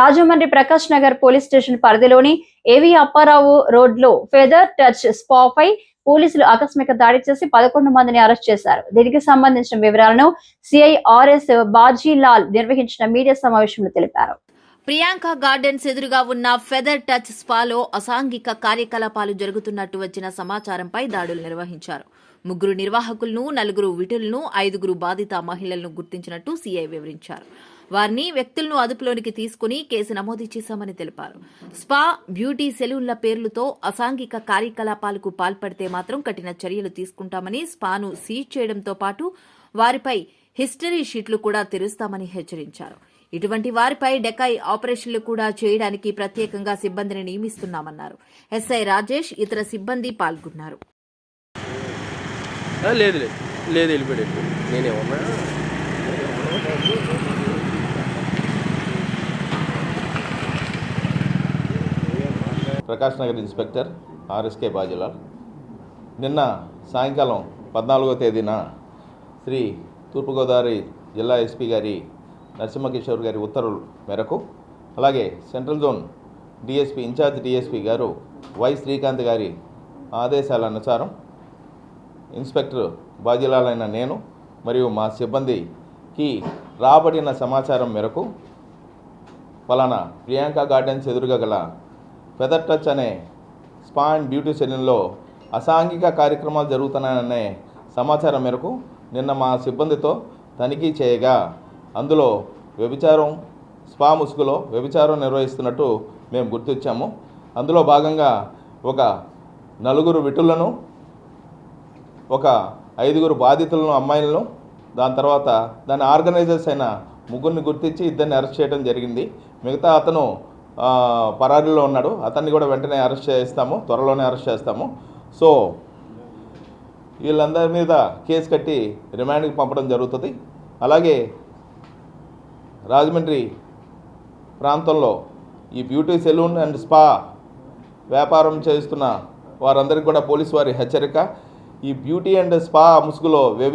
Rajahmundry Prakash Nagar police station పరిధిలోని AV Apparao రోడ్లో feather touch spa పై పోలీసులు ఆకస్మిక దాడి చేసి పదకొండు మందిని అరెస్ట్ చేశారు. దీనికి సంబంధించిన వివరాలను సిఐ ఆర్ఎస్ బాజీలాల్ నిర్వహించిన మీడియా సమావేశంలో తెలిపారు. ప్రియాంక గార్డెన్స్ ఎదురుగా ఉన్న ఫెదర్ టచ్ స్పాలో అసాంఘిక కార్యకలాపాలు జరుగుతున్నట్టు వచ్చిన సమాచారంపై దాడులు నిర్వహించారు. ముగ్గురు నిర్వాహకులను నలుగురు విటులను ఐదుగురు బాధిత మహిళలను గుర్తించినట్టు సీఐ వివరించారు. వారిని వ్యక్తులను అదుపులోనికి తీసుకుని కేసు నమోదు చేశామని తెలిపారు. స్పా బ్యూటీ సెలూన్ల పేర్లతో అసాంఘిక కార్యకలాపాలకు పాల్పడితే మాత్రం కఠిన చర్యలు తీసుకుంటామని స్పాను సీజ్ చేయడంతో పాటు వారిపై హిస్టరీ షీట్లు కూడా తెరుస్తామని హెచ్చరించారు. ఇటువంటి వారిపై డెకాయ్ ఆపరేషన్లు కూడా చేయడానికి ప్రత్యేకంగా సిబ్బందిని నియమిస్తున్నామన్నారు. ఎస్ఐ రాజేష్ ఇతర సిబ్బంది పాల్గొన్నారు. ఆ, లేదు లేదు. లేదు వెళ్ళిపోయాడు వెళ్ళిపోయాడు. నేనేమన్నా Prakash Nagar inspector R S K Bajulal. నిన్న సాయంకాలం పద్నాలుగో తేదీన శ్రీ తూర్పుగోదావరి జిల్లా ఎస్పీ గారి నరసింహకిషోర్ గారి ఉత్తర్వుల మేరకు. అలాగే central zone DSP in-charge DSP గారు వై శ్రీకాంత్ గారి ఆదేశాల అనుసారం ఇన్స్పెక్టర్ బాధ్యులాలైన నేను మరియు మా సిబ్బందికి రాబడిన సమాచారం మేరకు ఫలానా ప్రియాంక గార్డెన్స్ ఎదురుగా గల ఫెదర్ టచ్ అనే స్పా అండ్ బ్యూటీ సెలూన్లో అసాంఘిక కార్యక్రమాలు జరుగుతున్నాయనే సమాచారం మేరకు నిన్న మా సిబ్బందితో తనిఖీ చేయగా అందులో వ్యభిచారం స్పా ముసుగులో వ్యభిచారం నిర్వహిస్తున్నట్టు మేము గుర్తించాము. అందులో భాగంగా ఒక నలుగురు విటులను ఒక ఐదుగురు బాధితులను అమ్మాయిలను దాని తర్వాత దాని ఆర్గనైజర్స్ అయిన ముగ్గురిని గుర్తించి ఇద్దరిని అరెస్ట్ చేయడం జరిగింది. మిగతా అతను పరారీలో ఉన్నాడు. అతన్ని కూడా వెంటనే అరెస్ట్ చేస్తాము త్వరలోనే అరెస్ట్ చేస్తాము. సో వీళ్ళందరి మీద కేసు కట్టి రిమాండ్కి పంపడం జరుగుతుంది. అలాగే రాజమండ్రి ప్రాంతంలో ఈ బ్యూటీ సెలూన్ అండ్ స్పా వ్యాపారం చేస్తున్న వారందరికీ కూడా పోలీసు వారి హెచ్చరిక. ఈ బ్యూటీ అండ్ స్పా ముసుగులో వ్యవి